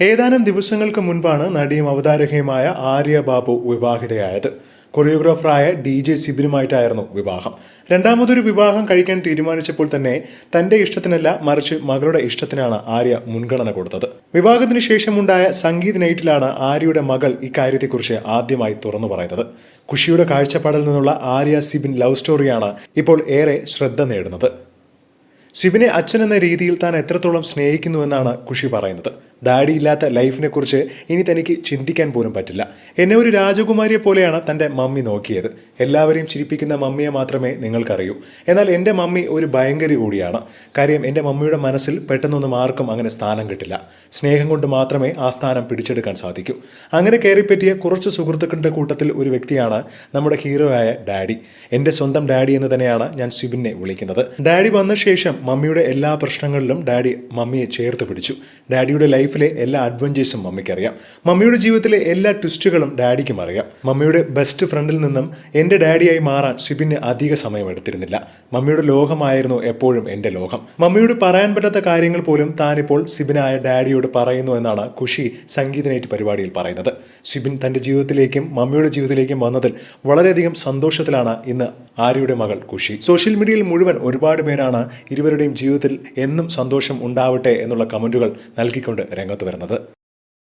ഏതാനും ദിവസങ്ങൾക്ക് മുൻപാണ് നടിയും അവതാരകയുമായ ആര്യ ബാബു വിവാഹിതയായത്. കൊറിയോഗ്രാഫറായ ഡി ജെ സിബിനുമായിട്ടായിരുന്നു വിവാഹം. രണ്ടാമതൊരു വിവാഹം കഴിക്കാൻ തീരുമാനിച്ചപ്പോൾ തന്നെ തന്റെ ഇഷ്ടത്തിനല്ല മറിച്ച് മകളുടെ ഇഷ്ടത്തിനാണ് ആര്യ മുൻഗണന കൊടുത്തത്. വിവാഹത്തിന് ശേഷമുണ്ടായ സംഗീത് നൈറ്റിലാണ് ആര്യയുടെ മകൾ ഇക്കാര്യത്തെക്കുറിച്ച് ആദ്യമായി തുറന്നു പറയുന്നത്. കുഷിയുടെ കാഴ്ചപ്പാടിൽ നിന്നുള്ള ആര്യ സിബിൻ ലവ് സ്റ്റോറിയാണ് ഇപ്പോൾ ഏറെ ശ്രദ്ധ നേടുന്നത്. സിബിനെ അച്ഛൻ എന്ന രീതിയിൽ താൻ എത്രത്തോളം സ്നേഹിക്കുന്നുവെന്നാണ് കുഷി പറയുന്നത്. ഡാഡി ഇല്ലാത്ത ലൈഫിനെ കുറിച്ച് ഇനി തനിക്ക് ചിന്തിക്കാൻ പോലും പറ്റില്ല. എന്നെ ഒരു രാജകുമാരിയെ പോലെയാണ് തന്റെ മമ്മി നോക്കിയത്. എല്ലാവരെയും ചിരിപ്പിക്കുന്ന മമ്മിയെ മാത്രമേ നിങ്ങൾക്കറിയൂ. എന്നാൽ എന്റെ മമ്മി ഒരു ഭയങ്കരി കൂടിയാണ്. കാര്യം എന്റെ മമ്മിയുടെ മനസ്സിൽ പെട്ടെന്നൊന്നും ആർക്കും അങ്ങനെ സ്ഥാനം കിട്ടില്ല. സ്നേഹം കൊണ്ട് മാത്രമേ ആ സ്ഥാനം പിടിച്ചെടുക്കാൻ സാധിക്കൂ. അങ്ങനെ കയറിപ്പറ്റിയ കുറച്ച് സുഹൃത്തുക്കളുടെ കൂട്ടത്തിൽ ഒരു വ്യക്തിയാണ് നമ്മുടെ ഹീറോ ആയ ഡാഡി. എന്റെ സ്വന്തം ഡാഡി എന്ന് തന്നെയാണ് ഞാൻ സിബിനെ വിളിക്കുന്നത്. ഡാഡി വന്ന ശേഷം മമ്മിയുടെ എല്ലാ പ്രശ്നങ്ങളിലും ഡാഡി മമ്മിയെ ചേർത്ത് പിടിച്ചു. ഡാഡിയുടെ ലൈഫിലെ എല്ലാ അഡ്വഞ്ചേഴ്സും മമ്മിക്കറിയാം മമ്മിയുടെ ജീവിതത്തിലെ എല്ലാ ട്വിസ്റ്റുകളും ഡാഡിക്കും അറിയാം. മമ്മിയുടെ ബെസ്റ്റ് ഫ്രണ്ടിൽ നിന്നും എന്റെ ഡാഡിയായി മാറാൻ ഷിബിന് അധിക സമയം എടുത്തിരുന്നില്ല മമ്മിയുടെ ലോകമായിരുന്നു എപ്പോഴും എന്റെ ലോകം. മമ്മിയോട് പറയാൻ പറ്റാത്ത കാര്യങ്ങൾ പോലും താനിപ്പോൾ സിബിനായ ഡാഡിയോട് പറയുന്നു എന്നാണ് ഖുഷി സംഗീതനേറ്റ് പരിപാടിയിൽ പറയുന്നത്. സിബിൻ തന്റെ ജീവിതത്തിലേക്കും മമ്മിയുടെ ജീവിതത്തിലേക്കും വന്നതിൽ വളരെയധികം സന്തോഷത്തിലാണ് ഇന്ന് ആര്യയുടെ മകൾ ഖുഷി. സോഷ്യൽ മീഡിയയിൽ മുഴുവൻ ഒരുപാട് പേരാണ് ഇരുവരുടെയും ജീവിതത്തിൽ എന്നും സന്തോഷം ഉണ്ടാവട്ടെ എന്നുള്ള കമന്റുകൾ നൽകിക്കൊണ്ട് രംഗത്ത് വരുന്നത്.